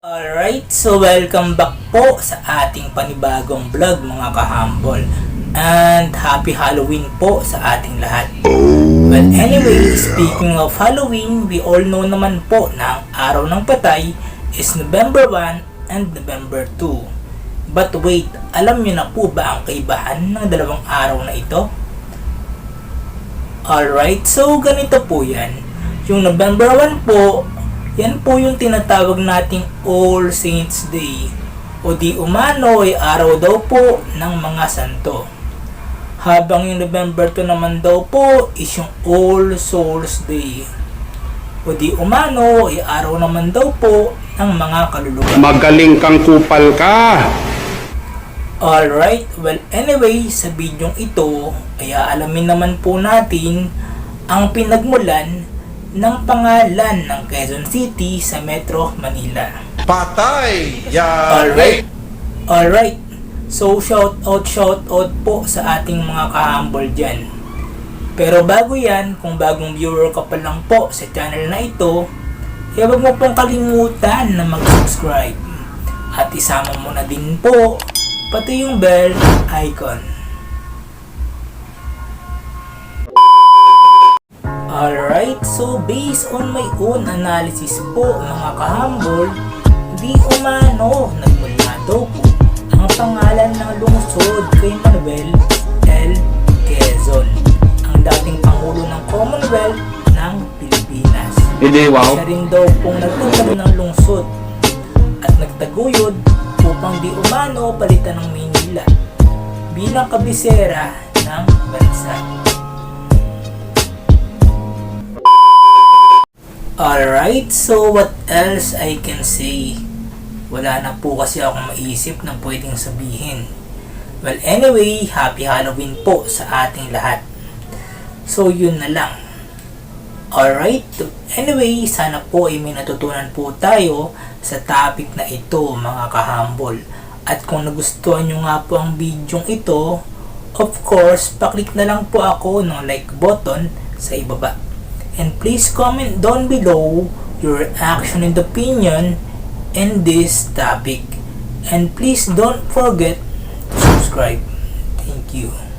Alright, so welcome back po sa ating panibagong vlog mga kahambol. And happy Halloween po sa ating lahat. Well, anyway, speaking of Halloween, we all know naman po na ang araw ng patay is November 1 and November 2. But wait, alam niyo na po ba ang kaibahan ng dalawang araw na ito? Alright, so ganito po yan. Yung November 1 po, yan po yung tinatawag nating All Saints Day. O di umano ay araw daw po ng mga santo. Habang yung November 2 naman daw po is yung All Souls Day. O di umano ay araw naman daw po ng mga kaluluwa. Magaling kang kupal ka. Alright, well anyway, sa bidyong ito ay aalamin naman po natin ang pinagmulan ng pangalan ng Quezon City sa Metro Manila. Patay! Yan! Alright, alright. So shout out, shout out po sa ating mga kahambol dyan. Pero bago yan, kung bagong viewer ka pa lang po sa channel na ito, eh huwag mo pong kalimutan na mag-subscribe. At isama mo na din po pati yung bell icon. Alright, so based on my own analysis po mga kahambol, di umano nagmula daw po ang pangalan ng lungsod kay Manuel L. Quezon, ang dating Pangulo ng Commonwealth ng Pilipinas. Hindi, wow. Siya rin daw pong nagtuturo ng lungsod at nagtaguyod upang di umano palitan ng Maynila bilang kabisera ng bansa. Alright, so what else I can say? Wala na po kasi akong maisip na pwedeng sabihin. Well, anyway, happy Halloween po sa ating lahat. So, yun na lang. Alright, anyway, sana po ay may natutunan po tayo sa topic na ito mga kahambol. At kung nagustuhan nyo nga po ang video ito, of course, paklik na lang po ako ng like button sa ibaba. And please comment down below your reaction and opinion in this topic. And please don't forget to subscribe. Thank you.